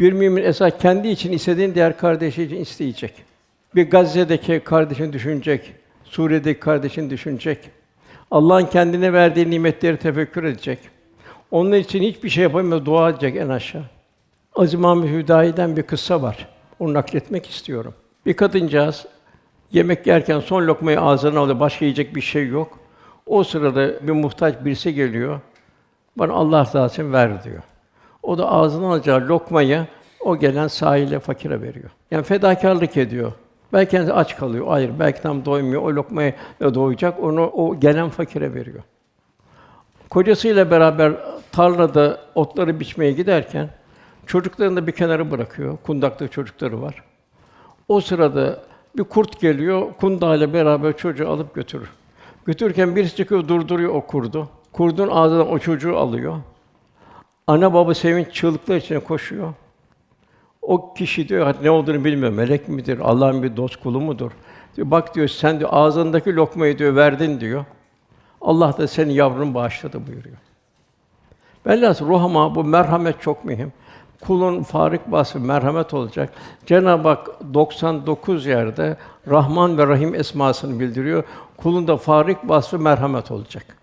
Bir mümin esas kendi için istediğin diğer kardeşi için isteyecek. Bir Gazze'deki kardeşini düşünecek, Suriye'deki kardeşini düşünecek. Allah'ın kendine verdiği nimetleri tefekkür edecek. Onun için hiçbir şey yapamıyor, dua edecek en aşağı. Aziz Mahmud Hüdayi'den bir kıssa var. Onu nakletmek istiyorum. Bir kadıncağız yemek yerken son lokmayı ağzına alıyor, başka yiyecek bir şey yok. O sırada bir muhtaç birisi geliyor. Bana Allah rızası için ver diyor. O da ağzına alacağı lokmayı o gelen sahile fakire veriyor. Yani fedakarlık ediyor. Belki kendisi aç kalıyor, hayır. Belki tam doymuyor. O lokmayı doyacak, onu o gelen fakire veriyor. Kocasıyla beraber tarlada otları biçmeye giderken çocuklarını da bir kenara bırakıyor. Kundakta çocukları var. O sırada bir kurt geliyor, kundağıyla beraber çocuğu alıp götürür. Götürürken birisi çıkıyor, durduruyor o kurdu. Kurdun ağzından o çocuğu alıyor. Ana baba sevinç çığlıklar içine koşuyor. O kişi diyor, "Hadi ne olduğunu bilmiyor, melek midir, Allah'ın bir dost kulu mudur? Diyor, bak diyor, sen diyor ağzındaki lokmayı diyor verdin diyor. Allah da senin yavrunu bağışladı buyuruyor. Velhâsıl ruhama bu merhamet çok mühim. Kulun farik vasfı merhamet olacak. Cenab-ı Hak 99 yerde Rahman ve Rahim esmasını bildiriyor. Kulun da farik vasfı merhamet olacak.